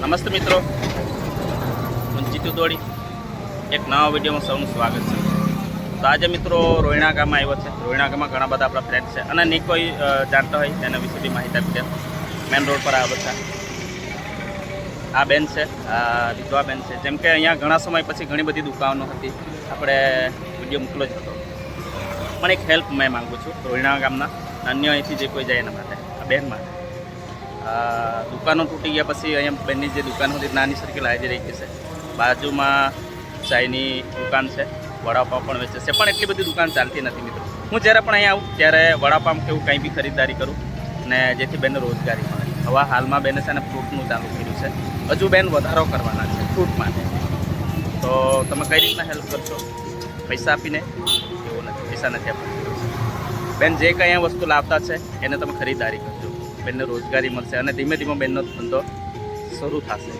નમસ્તે મિત્રો. હું જીતુ દોડી. એક નવા વિડીયોમાં સૌનું સ્વાગત છે. તો આજે મિત્રો રોહિણા ગામમાં આવ્યો છે. રોહિણા ગામમાં ઘણા બધા આપણા ફ્રેન્ડ છે. અને નહીં કોઈ જાણતા હોય તેના વિશે બી માહિતી આપી દે મેન રોડ પર આવ્યો છે આ બેન છે. આ વિધવા બેન છે. જેમ કે અહીંયા ઘણા સમય પછી ઘણી બધી દુકાનો હતી. આપણે વીડિયો મોકલો જ હતો. પણ એક હેલ્પ મેં માગું છું રોહિણા ગામના અન્ય અહીંથી જે કોઈ જાય એના માટે. આ બેન માટે. દુકાનો તૂટી ગયા પછી અહીંયા બેનની જે દુકાન હતી, નાની સર્કલ હાજર રહી ગઈ છે. બાજુમાં ચાયની દુકાન છે. વડાપાવ પણ વેચે છે. પણ એટલી બધી દુકાન ચાલતી નથી મિત્રો. હું જ્યારે પણ અહીંયા આવું, ત્યારે વડાપાવ કે એવું કંઈ બી ખરીદદારી કરું ને જેથી બેનને રોજગારી મળે. હવે હાલમાં બેને છે ને ફ્રૂટનું ચાલુ કર્યું છે. હજુ બેન વધારો કરવાના છે ફ્રૂટ માટે. તો તમે કઈ રીતના હેલ્પ કરશો? પૈસા આપીને? એવું નથી, પૈસા નથી આપવાના. બેન જે કંઈ વસ્તુ લાવતા છે, એને તમે ખરીદારી કરજો. બેનને રોજગારી મળશે અને ધીમે ધીમે બેનનો ધંધો શરૂ થશે.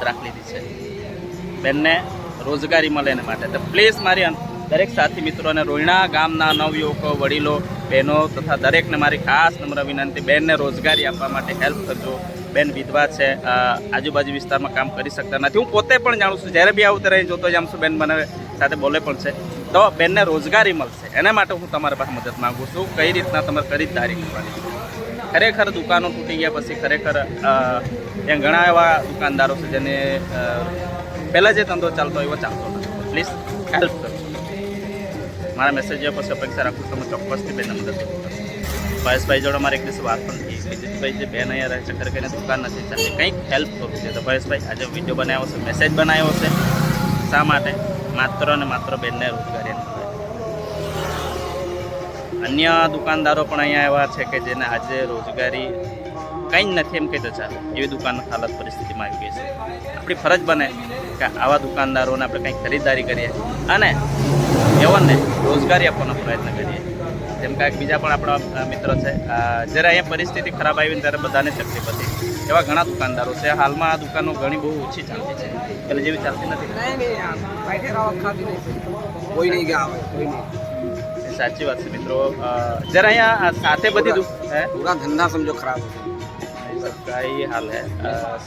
દ્રાખ લીધી છે. બેનને રોજગારી મળે એના માટે. તો પ્લીઝ મારી દરેક સાથી મિત્રોને રોહિણા ગામના નવયુવકો, વડીલો, બહેનો તથા દરેકને મારી ખાસ નમ્ર વિનંતી, બેનને રોજગારી આપવા માટે હેલ્પ કરજો. બેન વિધવા છે આજુબાજુ વિસ્તારમાં કામ કરી શકતા નથી. હું પોતે પણ જાણું છું, જ્યારે બી આવું ત્યારે જોતો જામ છું, બેન મને સાથે બોલે પણ છે. તો બેનને રોજગારી મળશે. એના માટે હું તમારા પાસે મદદ માગું છું. કઈ રીતના તમારે ખરીદદારી કરવાની ખરેખર દુકાનો તૂટી ગયા પછી ખરેખર ત્યાં ઘણા એવા દુકાનદારો છે જેને પહેલાં જે ધંધો ચાલતો એવો ચાલતો નથી. પ્લીઝ હેલ્પ કરો. મારા મેસેજ પછી અપેક્ષા રાખું છું તમે ચોક્કસથી બેન મદદ કરશો ભાઈ જોડે મારે એક દિવસ વાત પણ થઈ. કે જીતુભાઈ જે બેન અહીંયા રહે છે ખરેખર એને દુકાન નથી ચાલતી. કંઈક હેલ્પ કરવું છે તો ભાઈ આજે વીડિયો બનાવ્યો છે મેસેજ બનાવ્યો છે. શા માટે? માત્ર અને માત્ર બેનને રોજગારી અન્ય દુકાનદારો પણ અહીંયા એવા છે કે જેને આજે રોજગારી કંઈ જ નથી એમ કહેતો ચાલે એવી દુકાનની હાલત પરિસ્થિતિમાં આવી ગઈ છે. આપણી ફરજ બને કે આવા દુકાનદારોને આપણે કંઈક ખરીદદારી કરીએ અને એવોને રોજગારી આપવાનો પ્રયત્ન કરીએ. જેમ કે બીજા પણ આપણા મિત્રો છે. જ્યારે અહીંયા પરિસ્થિતિ ખરાબ આવી ત્યારે બધાને તકલીફ હતી. એવા ઘણા દુકાનદારો છે. હાલમાં આ દુકાનો ઘણી બહુ ઓછી ચાલતી છે. એટલે જેવી ચાલતી નથી. કોઈ નહીં સાચી વાત છે મિત્રો. જરા અહીંયા સાથે બધી પૂરા ધંધા સમજો ખરાબ. કઈ હાલ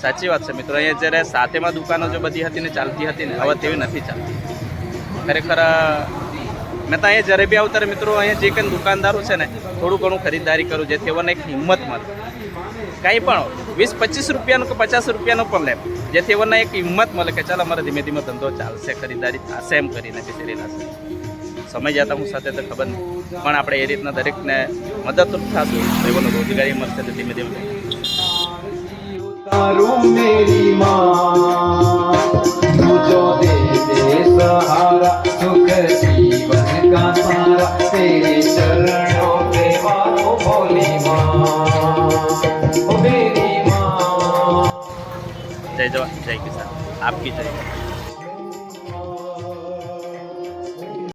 સાચી વાત છે મિત્રો. અહીંયા જ્યારે સાથેમાં દુકાનો જો બધી હતી ને, ચાલતી હતી ને, હવે તેવી નથી ચાલતી. ખરેખર મેં તો અહીંયા જ્યારે બી આવું ત્યારે મિત્રો, અહીંયા જે કંઈ દુકાનદારો છે ને, થોડું ઘણું ખરીદારી કરું જેથી એવાને એક હિંમત મળે. કંઈ પણ, વીસ પચીસ રૂપિયાનું કે પચાસ રૂપિયાનું પણ લેમ જેથી એવાને એક હિંમત મળે કે ચાલ અમારે ધીમે ધીમે ધંધો ચાલશે ખરીદારી થશે એમ કરીને બેસેલી નાશે સમય જતા હું સાથે તો ખબર નહીં. પણ આપણે એ રીતના દરેકને મદદરૂપ થશું, તો રોજગારી મળશે ધીમે ધીમે. મારું મેરી માં તું જો દે દે સહારા સુખ જીવન કા સારા તેરે ચરણો પ્રેમાનો ભોલી માં ઓ મેરી માં જય જવાન જય કિસાન આપકી જય